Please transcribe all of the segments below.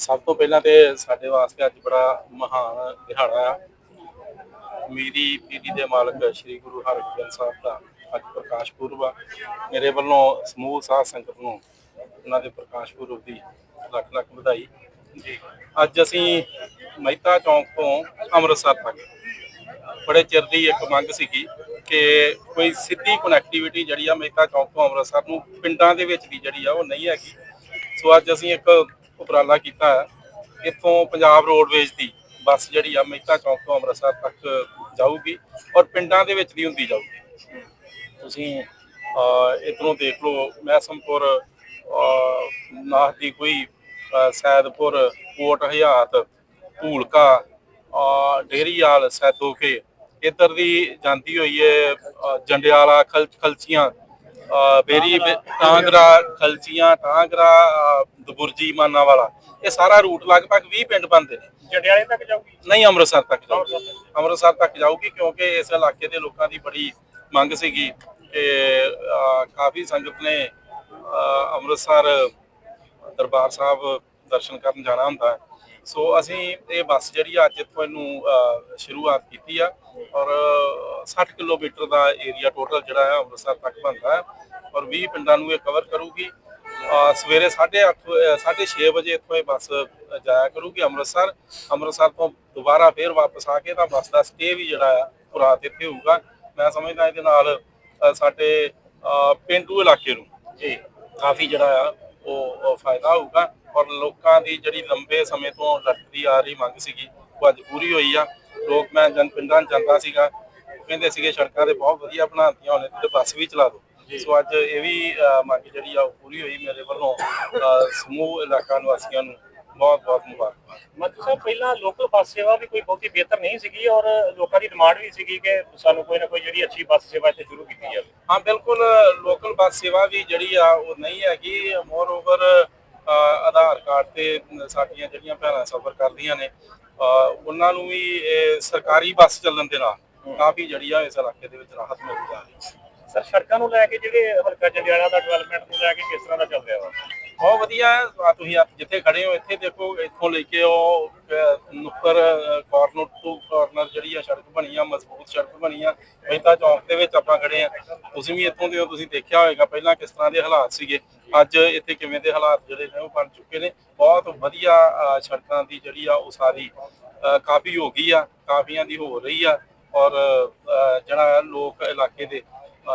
ਸਭ ਤੋਂ ਪਹਿਲਾਂ ਤੇ ਸਾਡੇ ਵਾਸਤੇ ਅੱਜ ਬੜਾ ਮਹਾਨ ਦਿਹਾੜਾ ਆ। ਮੇਰੀ ਪੀੜੀ ਦੇ ਮਾਲਕ ਸ੍ਰੀ ਗੁਰੂ ਹਰਗੋਬਿੰਦ ਸਾਹਿਬ ਦਾ ਅੱਜ ਪ੍ਰਕਾਸ਼ ਪੁਰਬ ਆ। ਮੇਰੇ ਵੱਲੋਂ ਸਮੂਹ ਸਾਧ ਸੰਗਤ ਨੂੰ ਉਹਨਾਂ ਦੇ ਪ੍ਰਕਾਸ਼ ਪੁਰਬ ਦੀ ਲੱਖ ਲੱਖ ਵਧਾਈ। ਜੀ। ਅੱਜ ਅਸੀਂ ਮਹਿਤਾ ਚੌਂਕ ਤੋਂ ਅੰਮ੍ਰਿਤਸਰ ਤੱਕ। ਬੜੇ ਚਿਰ ਦੀ ਇੱਕ ਮੰਗ ਸੀਗੀ ਕਿ ਕੋਈ ਸਿੱਧੀ ਕਨੈਕਟੀਵਿਟੀ ਜਿਹੜੀ ਆ ਮਹਿਤਾ ਚੌਂਕ ਤੋਂ ਅੰਮ੍ਰਿਤਸਰ ਨੂੰ ਪਿੰਡਾਂ ਦੇ ਵਿੱਚ ਦੀ ਜਿਹੜੀ ਆ ਉਹ ਨਹੀਂ ਹੈਗੀ। ਸੋ ਅੱਜ ਅਸੀਂ ਇੱਕ ਉਪਰਾਲਾ ਕੀਤਾ ਹੈ। ਇੱਥੋਂ ਪੰਜਾਬ ਰੋਡਵੇਜ਼ ਦੀ ਬੱਸ ਜਿਹੜੀ ਆ ਮਹਿਤਾ ਚੌਂਕ ਤੋਂ ਅੰਮ੍ਰਿਤਸਰ ਤੱਕ ਜਾਊਗੀ ਔਰ ਪਿੰਡਾਂ ਦੇ ਵਿੱਚ ਦੀ ਹੁੰਦੀ ਜਾਊਗੀ। ਤੁਸੀਂ ਇਧਰੋਂ ਦੇਖ ਲਓ ਮਹਿਸਮਪੁਰ ਅਹ, ਨਾਹ ਦੀ ਕੋਈ ਸੈਦਪੁਰ ਕੋਟ ਹਯਾਤ ਭੂਲਕਾ ਅਹ, ਡੇਰੀਵਾਲ ਸੈਦੋਕੇ ਇੱਧਰ ਦੀ ਜਾਂਦੀ ਹੋਈ ਹੈ ਜੰਡਿਆਲਾ ਖਲ ਖਲਚੀਆਂ ਬੇਰੀ ਟਾਂਗਰਾ ਖਲਚੀਆਂ ਟਾਂਗਰਾ ਦਬੁਰਜੀ ਮਾਨਾ ਵਾਲਾ ਇਹ ਸਾਰਾ ਰੂਟ ਲਗਭਗ 20 ਪਿੰਡ ਬੰਦੇ ਨੇ। ਜੰਡਿਆਲੇ ਤੱਕ ਜਾਊਗੀ? ਨਹੀਂ ਅੰਮ੍ਰਿਤਸਰ ਤੱਕ ਜਾਊਗੀ। ਅੰਮ੍ਰਿਤਸਰ ਤੱਕ ਜਾਊਗੀ। ਕਿਉਂਕਿ ਇਸ ਇਲਾਕੇ ਦੇ ਲੋਕਾਂ ਦੀ ਬੜੀ ਮੰਗ ਸੀਗੀ ਕਿ ਅਹ, ਕਾਫੀ ਸੰਗਤ ਨੇ ਅੰਮ੍ਰਿਤਸਰ ਦਰਬਾਰ ਸਾਹਿਬ ਦਰਸ਼ਨ ਕਰਨ ਜਾਣਾ ਹੁੰਦਾ। ਸੋ ਅਸੀਂ ਇਹ ਬੱਸ ਜਿਹੜੀ ਅੱਜ ਇੱਥੋਂ ਇਹਨੂੰ ਸ਼ੁਰੂਆਤ ਕੀਤੀ ਆ ਔਰ 60 ਕਿਲੋਮੀਟਰ ਦਾ ਏਰੀਆ ਟੋਟਲ ਜਿਹੜਾ ਹੈ ਅੰਮ੍ਰਿਤਸਰ ਤੱਕ ਬਣਦਾ ਹੈ। ਔਰ 20 ਪਿੰਡਾਂ ਨੂੰ ਇਹ ਕਵਰ ਕਰੂਗੀ। ਸਵੇਰੇ 8:30 6:30 ਵਜੇ ਇੱਥੋਂ ਇਹ ਬੱਸ ਜਾਇਆ ਕਰੂਗੀ ਅੰਮ੍ਰਿਤਸਰ। ਅੰਮ੍ਰਿਤਸਰ ਤੋਂ ਦੁਬਾਰਾ ਫੇਰ ਵਾਪਸ ਆ ਕੇ ਤਾਂ ਬੱਸ ਦਾ ਸਟੇ ਵੀ ਜਿਹੜਾ ਆ ਉਹ ਰਾਤ ਇੱਥੇ ਹੋਊਗਾ। ਮੈਂ ਸਮਝਦਾ ਇਹਦੇ ਨਾਲ ਸਾਡੇ ਅਹ, ਪਿੰਡੂ ਇਲਾਕੇ ਨੂੰ ਜੀ ਕਾਫੀ ਜਿਹੜਾ ਆ ਉਹ ਫਾਇਦਾ ਹੋਊਗਾ। ਔਰ ਲੋਕਾਂ ਦੀ ਜਿਹੜੀ ਲੰਬੇ ਸਮੇਂ ਤੋਂ ਲਟਕਦੀ ਆ ਰਹੀ ਮੰਗ ਸੀਗੀ ਉਹ ਅੱਜ ਪੂਰੀ ਹੋਈ ਆ। ਲੋਕ ਮੈਂ ਜਨ ਪਿੰਡਾਂ 'ਚ ਜਾਂਦਾ ਸੀਗਾ। ਉਹ ਕਹਿੰਦੇ ਸੀਗੇ ਸੜਕਾਂ ਤੇ ਬਹੁਤ ਵਧੀਆ ਬਣਾਉਂਦੀਆਂ ਹੋਣੇ ਤੇ ਬੱਸ ਵੀ ਚਲਾ ਦਿਓ। ਸੋ ਅੱਜ ਇਹ ਵੀ ਮੰਗ ਜਿਹੜੀ ਆ ਉਹ ਪੂਰੀ ਹੋਈ ਮੇਰੇ ਵੱਲੋਂ। ਸਮੂਹ ਇਲਾਕਾ ਨਿਵਾਸੀਆਂ ਨੂੰ ਬਹੁਤ ਬਹੁਤ ਮੁਬਾਰਕਬਾਦ। ਮੰਤਰੀ ਸਾਹਿਬ ਪਹਿਲਾਂ ਲੋਕਲ ਬੱਸ ਸੇਵਾ ਵੀ ਕੋਈ ਬਹੁਤੀ ਬਿਹਤਰ ਨਹੀਂ ਸੀਗੀ ਔਰ ਲੋਕਾਂ ਦੀ ਡਿਮਾਂਡ ਵੀ ਸੀਗੀ ਕਿ ਸਾਨੂੰ ਕੋਈ ਨਾ ਕੋਈ ਜਿਹੜੀ ਅੱਛੀ ਬੱਸ ਸੇਵਾ ਇੱਥੇ ਸ਼ੁਰੂ ਕੀਤੀ ਜਾਵੇ। ਹਾਂ ਬਿਲਕੁਲ ਲੋਕਲ ਬੱਸ ਸੇਵਾ ਵੀ ਜਿਹੜੀ ਆ ਉਹ ਨਹੀਂ ਹੈਗੀ। ਮੋਰ ਓਵਰ ਆਧਾਰ ਕਾਰਡ ਤੇ ਸਾਡੀਆਂ ਜਿਹੜੀਆਂ ਭੈਣਾਂ ਸਫ਼ਰ ਕਰਦੀਆਂ ਨੇ ਉਹਨਾਂ ਨੂੰ ਵੀ ਸਰਕਾਰੀ ਬੱਸ ਚੱਲਣ ਦੇ ਨਾਲ ਕਾਫੀ ਜਿਹੜੀ ਆ ਇਸ ਇਲਾਕੇ ਦੇ ਵਿੱਚ ਰਾਹਤ ਮਿਲ ਜਾ ਰਹੀ ਹੈ। ਸਰ, ਸੜਕਾਂ ਨੂੰ ਲੈ ਕੇ ਜਿਹੜੇ ਹਲਕਾ ਜੰਡਿਆਲਾ ਦਾ ਡਿਵੈਲਪਮੈਂਟ ਨੂੰ ਲੈ ਕੇ ਕਿਸ ਤਰ੍ਹਾਂ ਦਾ ਚੱਲ ਰਿਹਾ ਵਾ? ਬਹੁਤ ਵਧੀਆ ਹੈ। ਤੁਸੀਂ ਆ ਜਿੱਥੇ ਖੜੇ ਹੋ, ਇੱਥੇ ਦੇਖੋ, ਇੱਥੋਂ ਲੈ ਕੇ ਉਹ ਨੁੱਕਰ ਕਾਰਨਰ ਟੂ ਕਾਰਨਰ ਜਿਹੜੀ ਆ ਸੜਕ ਬਣੀ ਆ, ਮਜ਼ਬੂਤ ਸੜਕ ਬਣੀ ਆ। ਮਹਿਤਾ ਚੌਂਕ ਦੇ ਵਿੱਚ ਆਪਾਂ ਖੜੇ ਆ। ਤੁਸੀਂ ਵੀ ਇੱਥੋਂ ਦੇ ਹੋ, ਤੁਸੀਂ ਦੇਖਿਆ ਹੋਵੇਗਾ ਪਹਿਲਾਂ ਕਿਸ ਤਰ੍ਹਾਂ ਦੇ ਹਾਲਾਤ ਸੀਗੇ। ਅੱਜ ਇੱਥੇ ਕਿਵੇਂ ਦੇ ਹਾਲਾਤ ਜਿਹੜੇ ਨੇ, ਉਹ ਬਣ ਚੁੱਕੇ ਨੇ। ਬਹੁਤ ਵਧੀਆ ਸੜਕਾਂ ਦੀ ਜਿਹੜੀ ਆ, ਉਹ ਸਾਰੀ ਕਾਫੀ ਹੋ ਗਈ ਆ, ਕਾਫੀਆਂ ਦੀ ਹੋ ਰਹੀ ਆ। ਔਰ ਜਿਹੜਾ ਲੋਕ ਇਲਾਕੇ ਦੇ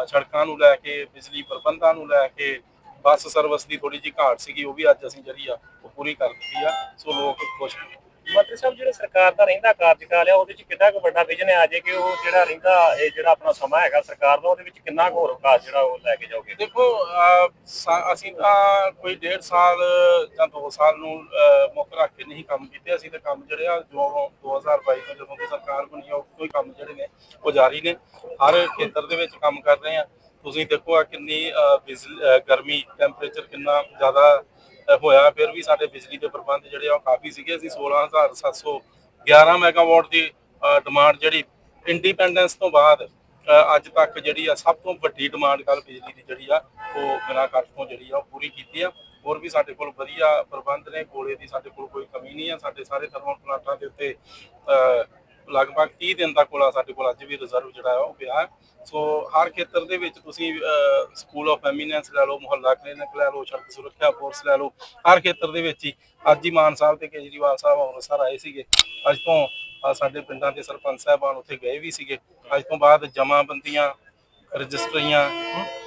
ਸੜਕਾਂ ਨੂੰ ਲੈ ਕੇ, ਬਿਜਲੀ ਪ੍ਰਬੰਧਾਂ ਨੂੰ ਲੈ ਕੇ, ਬੱਸ ਸਰਵਿਸ ਦੀ ਥੋੜੀ ਜਿਹੀ ਘਾਟ ਸੀਗੀ, ਉਹ ਵੀ ਅੱਜ ਅਸੀਂ ਜਿਹੜੀ ਆ, ਉਹ ਪੂਰੀ ਕਰ ਦਿੱਤੀ ਆ। ਸੋ ਲੋਕ ਖੁਸ਼ ਨੇ। ਮੰਤਰੀ ਸਾਹਿਬ, ਜਿਹੜੇ ਸਰਕਾਰ ਦਾ ਰਹਿੰਦਾ ਕਾਰਜਕਾਲ ਆ, ਉਹਦੇ ਚ ਕਿੰਨਾ ਕੁ ਵੱਡਾ ਵਿਜ਼ਨ ਆ ਜੇ ਕਿ ਉਹ ਜਿਹੜਾ ਰਹਿੰਦਾ, ਇਹ ਜਿਹੜਾ ਆਪਣਾ ਸਮਾਂ ਹੈਗਾ ਸਰਕਾਰ ਦਾ, ਉਹਦੇ ਵਿੱਚ ਕਿੰਨਾ ਕੁ ਹੋਰ ਵਿਕਾਸ ਜਿਹੜਾ ਉਹ ਲੈ ਕੇ ਜਾਓਗੇ ਦੇਖੋ ਅਸੀਂ ਤਾਂ ਕੋਈ ਡੇਢ ਸਾਲ ਜਾਂ 2 ਸਾਲ ਨੂੰ ਮੁੱਖ ਰੱਖ ਕੇ ਨਹੀਂ ਕੰਮ ਕੀਤੇ। ਅਸੀਂ ਤਾਂ ਕੰਮ ਜਿਹੜੇ ਆ, ਜੋ 2022 ਤੋਂ ਜਦੋਂ ਦੀ ਸਰਕਾਰ ਬਣੀ ਆ, ਉਹ ਕੰਮ ਜਿਹੜੇ ਨੇ, ਉਹ ਜਾਰੀ ਨੇ। ਹਰ ਖੇਤਰ ਦੇ ਵਿੱਚ ਕੰਮ ਕਰ ਰਹੇ ਆ। ਤੁਸੀਂ ਦੇਖੋ ਆ ਕਿੰਨੀ ਗਰਮੀ ਟੈਂਪਰੇਚਰ ਕਿੰਨਾ ਜ਼ਿਆਦਾ ਹੋਇਆ, ਫਿਰ ਵੀ ਸਾਡੇ ਬਿਜਲੀ ਦੇ ਪ੍ਰਬੰਧ ਜਿਹੜੇ ਆ ਉਹ ਕਾਫੀ ਸੀਗੇ। ਅਸੀਂ 16711 ਮੈਗਾਵਾਟ ਦੀ ਡਿਮਾਂਡ ਜਿਹੜੀ ਇੰਡੀਪੈਂਡੈਂਸ ਤੋਂ ਬਾਅਦ ਅੱਜ ਤੱਕ ਜਿਹੜੀ ਆ ਸਭ ਤੋਂ ਵੱਡੀ ਡਿਮਾਂਡ ਕੱਲ ਬਿਜਲੀ ਦੀ ਜਿਹੜੀ ਆ, ਉਹ ਬਿਨਾਂ ਕੱਟ ਤੋਂ ਜਿਹੜੀ ਆ ਉਹ ਪੂਰੀ ਕੀਤੀ ਆ। ਹੋਰ ਵੀ ਸਾਡੇ ਕੋਲ ਵਧੀਆ ਪ੍ਰਬੰਧ ਨੇ, ਕੋਲੇ ਦੀ ਸਾਡੇ ਕੋਲ ਕੋਈ ਕਮੀ ਨਹੀਂ ਆ। ਸਾਡੇ ਸਾਰੇ ਥਰਮਲ ਪਲਾਂਟਾਂ ਦੇ ਉੱਤੇ ਲਗਭਗ 30 ਦਿਨ ਦਾ ਕੋਲਾ ਸਾਡੇ ਕੋਲ ਅੱਜ ਵੀ ਰਿਜ਼ਰਵ ਜਿਹੜਾ ਆ ਉਹ ਪਿਆ ਹੈ। ਸੋ ਹਰ ਖੇਤਰ ਦੇ ਵਿੱਚ ਤੁਸੀਂ ਸਕੂਲ ਆਫ ਐਮੀਨੈਂਸ ਲੈ ਲਓ, ਮੁਹੱਲਾ ਕਲੀਨਿਕ ਲੈ ਲਓ, ਸੜਕ ਸੁਰੱਖਿਆ ਫੋਰਸ ਲੈ ਲਓ, ਹਰ ਖੇਤਰ ਦੇ ਵਿੱਚ ਹੀ। ਅੱਜ ਹੀ ਮਾਨ ਸਾਹਿਬ ਤੇ ਕੇਜਰੀਵਾਲ ਸਾਹਿਬ ਅੰਮ੍ਰਿਤਸਰ ਆਏ ਸੀਗੇ। ਅੱਜ ਤੋਂ ਸਾਡੇ ਪਿੰਡਾਂ ਦੇ ਸਰਪੰਚ ਸਾਹਿਬਾਨ ਉੱਥੇ ਗਏ ਵੀ ਸੀਗੇ। ਅੱਜ ਤੋਂ ਬਾਅਦ ਜਮਾਬੰਦੀਆਂ, ਰਜਿਸਟਰੀਆਂ,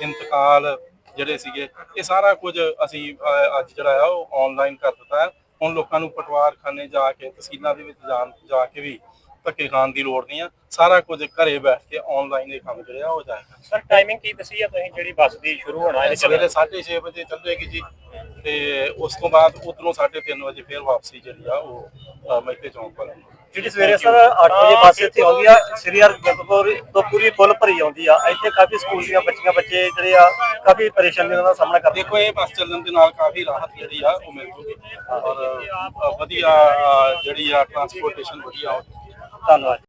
ਇੰਤਕਾਲ ਜਿਹੜੇ ਸੀਗੇ, ਇਹ ਸਾਰਾ ਕੁਝ ਅਸੀਂ ਅੱਜ ਜਿਹੜਾ ਆ ਉਹ ਆਨਲਾਈਨ ਕਰ ਦਿੱਤਾ ਹੈ। ਹੁਣ ਲੋਕਾਂ ਨੂੰ ਪਟਵਾਰ ਖਾਨੇ ਜਾ ਕੇ, ਤਹਿਸੀਲਾਂ ਦੇ ਵਿੱਚ ਜਾਣ, ਜਾ ਕੇ ਵੀ ਧੱਕੇ ਖਾਣ ਦੀ ਲੋੜ ਨਹੀਂ ਆ। ਸਾਰਾ ਕੁਝ ਘਰੇ ਬੈਠ ਕੇ ਆਨਲਾਈਨ ਇਹ ਕੰਮ ਜਿਹੜਾ ਉਹ ਜਾਏਗਾ। ਸਰ ਟਾਈਮਿੰਗ ਕੀ ਦੱਸੀ ਆ ਤੁਸੀਂ? ਜਿਹੜੀ ਬੱਸ ਦੀ ਸ਼ੁਰੂ ਹੋਣਾ ਇਹਦੇ ਸਵੇਰੇ ਚੱਲਣਾ 6:30 ਵਜੇ ਚੱਲੇਗੀ ਜੀ। ਤੇ ਉਸ ਤੋਂ ਬਾਅਦ ਉਧਰੋਂ 3:30 ਵਜੇ ਫੇਰ ਵਾਪਸੀ ਜਿਹੜੀ ਆ ਉਹ ਅ, ਮਹਿਤੇ ਚੌਂਕ ਵੱਲ। ਜਿਹੜੀ ਸਵੇਰੇ ਸਰ 8 ਵਜੇ ਬੱਸ ਇੱਥੇ ਆਉਂਦੀ ਆ ਸ੍ਰੀ ਹਰਗੋਬਿੰਦਪੁਰ ਤੋਂ ਪੂਰੀ ਫੁੱਲ ਭਰੀ ਆਉਂਦੀ ਆ। ਇੱਥੇ ਕਾਫੀ ਸਕੂਲ ਦੀਆਂ ਬੱਚੀਆਂ ਬੱਚੇ ਜਿਹੜੇ ਆ ਕਾਫੀ ਪਰੇਸ਼ਾਨੀਆਂ ਦਾ ਸਾਹਮਣਾ ਕਰਦੇ ਦੇਖੋ ਇਹ ਬੱਸ ਚੱਲਣ ਦੇ ਨਾਲ ਕਾਫੀ ਰਾਹਤ ਜਿਹੜੀ ਆ ਉਹ ਮਿਲ ਜੂਗੀ ਔਰ ਵਧੀਆ ਜਿਹੜੀ ਆ ਟਰਾਂਸਪੋਰਟੇਸ਼ਨ ਵਧੀਆ ਹੋ ਧੰਨਵਾਦ